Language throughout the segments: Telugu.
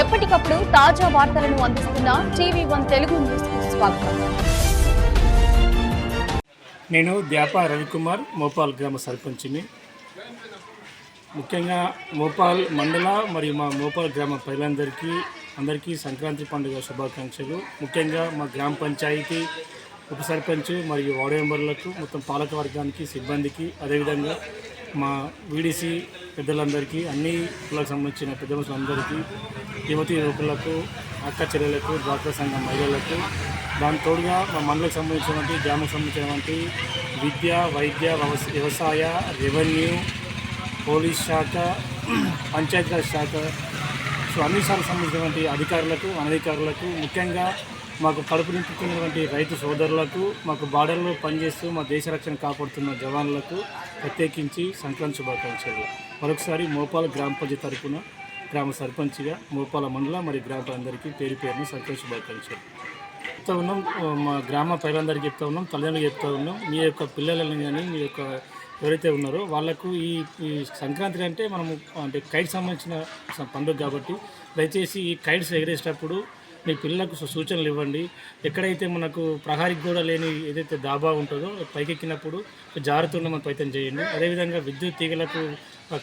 ఎప్పటికప్పుడు తాజా వార్తలను అందిస్తున్న టీవీ వన్ తెలుగు న్యూస్ స్వాగతం. నేను ద్యాప రవికుమార్ మోపాల్ గ్రామ సర్పంచిని. ముఖ్యంగా మోపాల్ మండల మరియు మా మోపాల్ గ్రామ ప్రజలందరికీ అందరికీ సంక్రాంతి పండుగ శుభాకాంక్షలు. ముఖ్యంగా మా గ్రామ పంచాయతీ ఉప సర్పంచ్ మరియు వార్డు మెంబర్లకు మొత్తం పాలక వర్గానికి సిబ్బందికి అదేవిధంగా మా వీడీసీ పెద్దలందరికీ అన్ని కులకు సంబంధించిన పెద్ద మనుషులందరికీ యువతి యువకులకు అక్క చెల్లెలకు డ్వాక్రా సంఘం మహిళలకు దాని తోడుగా మా మండలకు సంబంధించినటువంటి గ్రామకు సంబంధించినటువంటి విద్య వైద్య వ్యవసాయ రెవెన్యూ పోలీస్ శాఖ పంచాయతీరాజ్ శాఖ సో అన్ని శాఖకు సంబంధించినటువంటి అధికారులకు అనధికారులకు ముఖ్యంగా మాకు కడుపు నింపుతున్నటువంటి రైతు సోదరులకు మాకు బార్డర్లో పనిచేస్తూ మా దేశ రక్షణ కాపాడుతున్న జవాన్లకు ప్రత్యేకించి సంక్రాంతి శుభాకాంక్షలు. మరొకసారి మోపాల గ్రామ పంచాయతీ తరఫున గ్రామ సర్పంచ్గా మోపాల మండల మరి గ్రామాలందరికీ పేరు పేరున సంక్రాంతి శుభాకాంక్షలు. చెప్తా ఉన్నాం మా గ్రామ ప్రజలందరికీ చెప్తా ఉన్నాం తల్లిదండ్రులు చెప్తా ఉన్నాం. మీ యొక్క పిల్లలని కానీ మీ యొక్క ఎవరైతే ఉన్నారో వాళ్ళకు ఈ సంక్రాంతి అంటే మనము అంటే కైట్ సంబంధించిన పండుగ కాబట్టి దయచేసి ఈ కైట్స్ ఎగరేసేటప్పుడు మీ పిల్లలకు సు- సూచనలు ఇవ్వండి. ఎక్కడైతే మనకు ప్రహారీ గోడ లేని ఏదైతే దాబా ఉంటుందో పైకెక్కినప్పుడు జాగ్రత్తగా మనం ప్రయత్నం చేయండి. అదేవిధంగా విద్యుత్ తీగలకు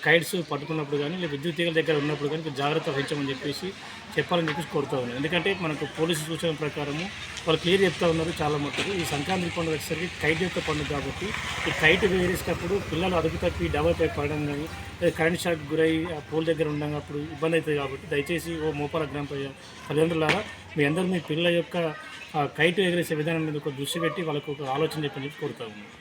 కైట్స్ పట్టుకున్నప్పుడు కానీ లేదా విద్యుత్ తీగల దగ్గర ఉన్నప్పుడు కానీ జాగ్రత్త వహించమని చెప్పేసి చెప్పాలని చెప్పేసి కోరుతా ఉన్నాను. ఎందుకంటే మనకు పోలీసు సూచన ప్రకారము వాళ్ళు క్లియర్ చెప్తా ఉన్నారు చాలా మట్టుకు. ఈ సంక్రాంతి పండుగ వచ్చేసరికి కైట్ యొక్క పండుగ కాబట్టి ఈ కైట్ వేరేసినప్పుడు పిల్లలు అదుపు తప్పి డబల్ పై పడడం కానీ లేదా కరెంట్ షాక్ గురై ఆ పోల్ దగ్గర ఉండడం అప్పుడు ఇబ్బంది అవుతుంది కాబట్టి దయచేసి ఓ మోపాల గ్రామ తల్లిదండ్రులారా మీ అందరూ మీ పిల్లల యొక్క కైట్ ఎగరేసే విధానం మీద ఒక దృష్టి పెట్టి వాళ్ళకు ఒక ఆలోచన చెప్పని చెప్పి కోరుతా ఉన్నాను.